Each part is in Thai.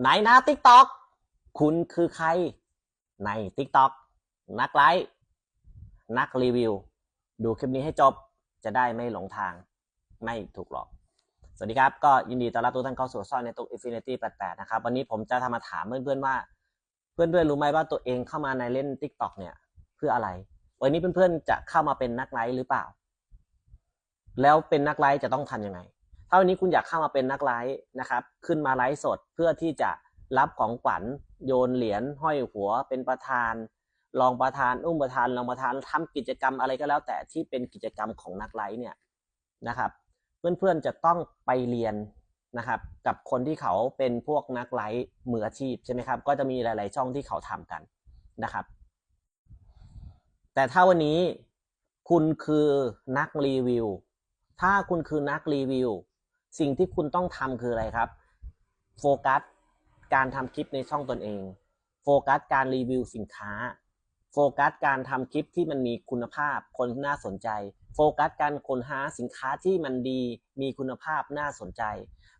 ไหนนะ TikTok คุณคือใครใน TikTok นักไลฟ์นักรีวิว ดูคลิปนี้ให้จบจะได้ไม่หลงทางไม่ถูกหลอก สวัสดีครับ ก็ยินดีต้อนรับทุกท่านเข้าสู่ซ่อนในตุ๊ก Infinity 88 นะครับ วันนี้ผมจะทำมาถามเพื่อนๆว่า เพื่อนๆรู้ไหมว่าตัวเองเข้ามาในเล่น TikTok เนี่ย เพื่ออะไร วันนี้เพื่อนๆจะเข้ามาเป็นนักไลฟ์หรือเปล่า แล้วเป็นนักไลฟ์จะต้องทำยังไง ถ้าวันนี้คุณอยากเข้ามาเป็นนักไลฟ์นะครับ ขึ้นมาไลฟ์สดเพื่อที่จะรับของขวัญโยนเหรียญห้อยหัวเป็นประธานรองประธานอุ้มประธานรองประธานทำกิจกรรมอะไรก็แล้ว แต่ที่เป็นกิจกรรมของนักไลฟ์เนี่ยนะครับ เพื่อนๆจะต้องไปเรียนนะครับ กับคนที่เขาเป็นพวกนักไลฟ์มืออาชีพใช่ไหมครับ ก็จะมีหลาย ๆ ช่องที่เขาทำกันนะครับ แต่ถ้าวันนี้คุณคือนักรีวิว ถ้าคุณคือนักรีวิว สิ่งที่คุณต้องทำคืออะไรครับ โฟกัสการทำคลิปในช่องตนเอง โฟกัสการรีวิวสินค้า โฟกัสการทำคลิปที่มันมีคุณภาพ คนน่าสนใจ โฟกัสการค้นหาสินค้าที่มันดี มีคุณภาพน่าสนใจ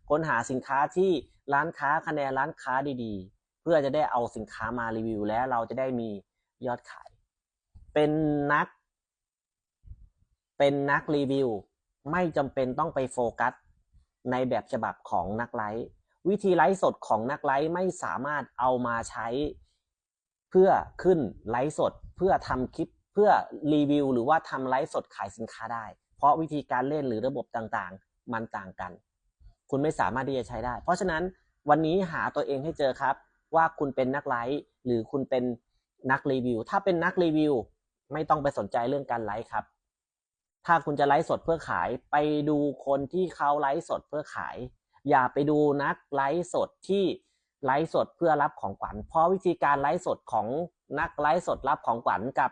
ค้นหาสินค้าที่ร้านค้าคะแนนร้านค้าดีๆ เพื่อจะได้เอาสินค้ามารีวิว และเราจะได้มียอดขาย เป็นนัก เป็นนักรีวิว ไม่จำเป็นต้องไปโฟกัส ในแบบฉบับของนักไลฟ์วิธีไลฟ์สดของนักไลฟ์ไม่สามารถเอามาใช้ เพื่อขึ้นไลฟ์สด เพื่อทำคลิปเพื่อรีวิว หรือว่าทำไลฟ์สดขายสินค้าได้ เพราะวิธีการเล่นหรือระบบต่างๆ มันต่างกัน คุณไม่สามารถที่จะใช้ได้ เพราะฉะนั้นวันนี้หาตัวเองให้เจอครับ ว่าคุณเป็นนักไลฟ์หรือคุณเป็นนักรีวิว ถ้าเป็นนักรีวิว ไม่ต้องไปสนใจเรื่องการไลฟ์ครับ ถ้าคุณจะไลฟ์สดเพื่อขาย ไปดูคนที่เขาไลฟ์สดเพื่อขาย อย่าไปดูนักไลฟ์สดที่ไลฟ์สดเพื่อรับของขวัญ เพราะวิธีการไลฟ์สดของนักไลฟ์สดรับของขวัญกับ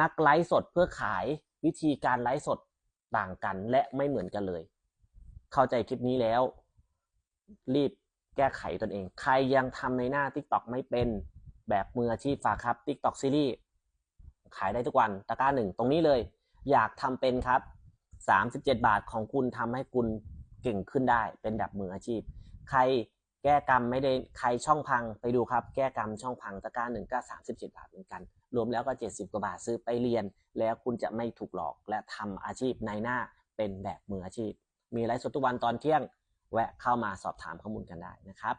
นักไลฟ์สดเพื่อขายวิธีการไลฟ์สดต่างกันและไม่เหมือนกันเลย เข้าใจคลิปนี้แล้ว รีบแก้ไขตนเอง ใครยังทำในหน้า TikTok ไม่เป็นแบบมืออาชีพฝากครับ TikTok ซีรีส์ขายได้ทุกวันตะกร้าหนึ่งตรงนี้เลย อยากทำเป็นครับ 37 บาทของคุณทำให้คุณเก่งขึ้นได้ เป็นแบบมืออาชีพ ใครแก้กรรมไม่ได้ใครช่องพังไปดูครับ แก้กรรมช่องพังตะการหนึ่งก็37บาทเหมือนกัน รวมแล้วก็70กว่าบาทซื้อไปเรียน แล้วคุณจะไม่ถูกหลอกและทำอาชีพในหน้าเป็นแบบมืออาชีพ มีไลฟ์สดทุกวันตอนเที่ยง แวะเข้ามาสอบถามข้อมูลกันได้นะครับ